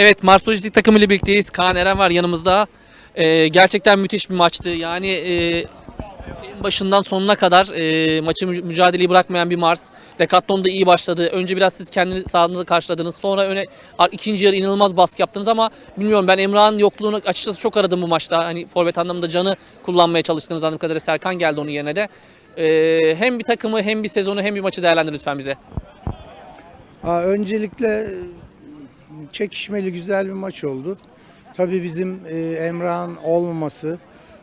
Evet Mars Lojistik takımıyla birlikteyiz. Kaan Eren var yanımızda. Ee, gerçekten müthiş bir maçtı. Yani e, en başından sonuna kadar e, maçı mü- mücadeleyi bırakmayan bir Mars. Decathlon da iyi başladı. Önce biraz siz kendi sahanızı karşıladınız. Sonra öne ikinci yarı inanılmaz baskı yaptınız ama bilmiyorum ben Emrah'ın yokluğunu açıkçası çok aradım bu maçta. Hani forvet anlamında canı kullanmaya çalıştınız anladığım kadarıyla Serkan geldi onun yerine de. Ee, hem bir takımı hem bir sezonu hem bir maçı değerlendir lütfen bize. Aa, öncelikle e, çekişmeli güzel bir maç oldu. Tabii bizim e, Emrah'ın olmaması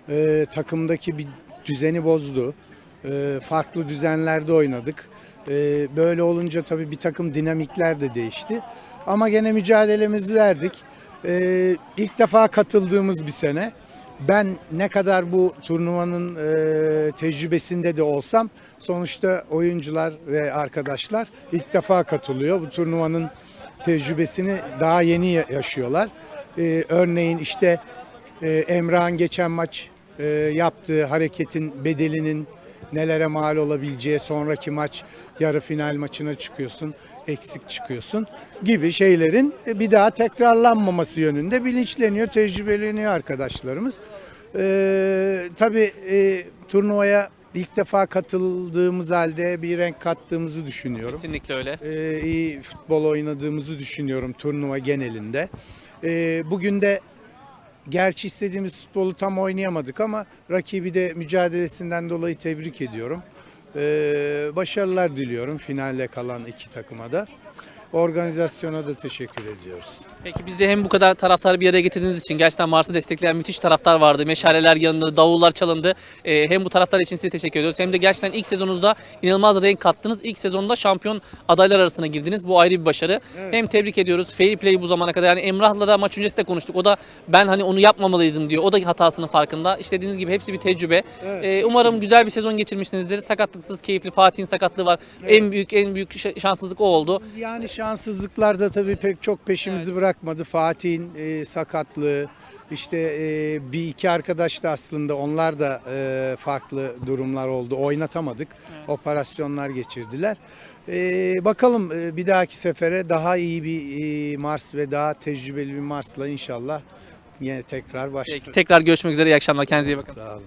e, takımdaki bir düzeni bozdu. E, farklı düzenlerde oynadık. E, böyle olunca tabii bir takım dinamikler de değişti. Ama gene mücadelemizi verdik. E, ilk defa katıldığımız bir sene. Ben ne kadar bu turnuvanın e, tecrübesinde de olsam sonuçta oyuncular ve arkadaşlar ilk defa katılıyor. Bu turnuvanın tecrübesini daha yeni ya- yaşıyorlar. E, örneğin işte e, Emrah'ın geçen maç e, yaptığı hareketin bedelinin nelere mal olabileceği, sonraki maç yarı final maçına çıkıyorsun, eksik çıkıyorsun gibi şeylerin e, bir daha tekrarlanmaması yönünde bilinçleniyor, tecrübeleniyor arkadaşlarımız. Ee, tabii e, turnuvaya ilk defa katıldığımız halde bir renk kattığımızı düşünüyorum. Kesinlikle öyle. Ee, iyi futbol oynadığımızı düşünüyorum turnuva genelinde. Ee, bugün de gerçi istediğimiz futbolu tam oynayamadık ama rakibi de mücadelesinden dolayı tebrik ediyorum. Ee, başarılar diliyorum finale kalan iki takıma da. Organizasyona da teşekkür ediyoruz. Peki biz de hem bu kadar taraftarı bir araya getirdiğiniz için gerçekten Mars'ı destekleyen müthiş taraftar vardı. Meşaleler yanında, davullar çalındı. Ee, hem bu taraftar için size teşekkür ediyoruz. Hem de gerçekten ilk sezonunuzda inanılmaz renk kattınız. İlk sezonda şampiyon adaylar arasına girdiniz. Bu ayrı bir başarı. Hem tebrik ediyoruz. Fair play bu zamana kadar. Yani Emrah'la da maç öncesi de konuştuk. O da ben hani onu yapmamalıydım diyor. O da hatasının farkında. İşte dediğiniz gibi hepsi bir tecrübe. Ee, umarım güzel bir sezon geçirmişsinizdir. Sakatlıksız, keyifli. Fatih'in sakatlığı var. En büyük en büyük şanssızlık o oldu. Yani şanssızlıklar da tabii pek çok peşimizi bırakmadı. Fatih'in e, sakatlığı, işte e, bir iki arkadaş da aslında onlar da e, farklı durumlar oldu. Oynatamadık. Operasyonlar geçirdiler. E, bakalım e, bir dahaki sefere daha iyi bir e, Mars ve daha tecrübeli bir Mars'la inşallah yine tekrar başlarız. Tekrar görüşmek üzere. İyi akşamlar. Kendinize iyi bakın. Sağ olun.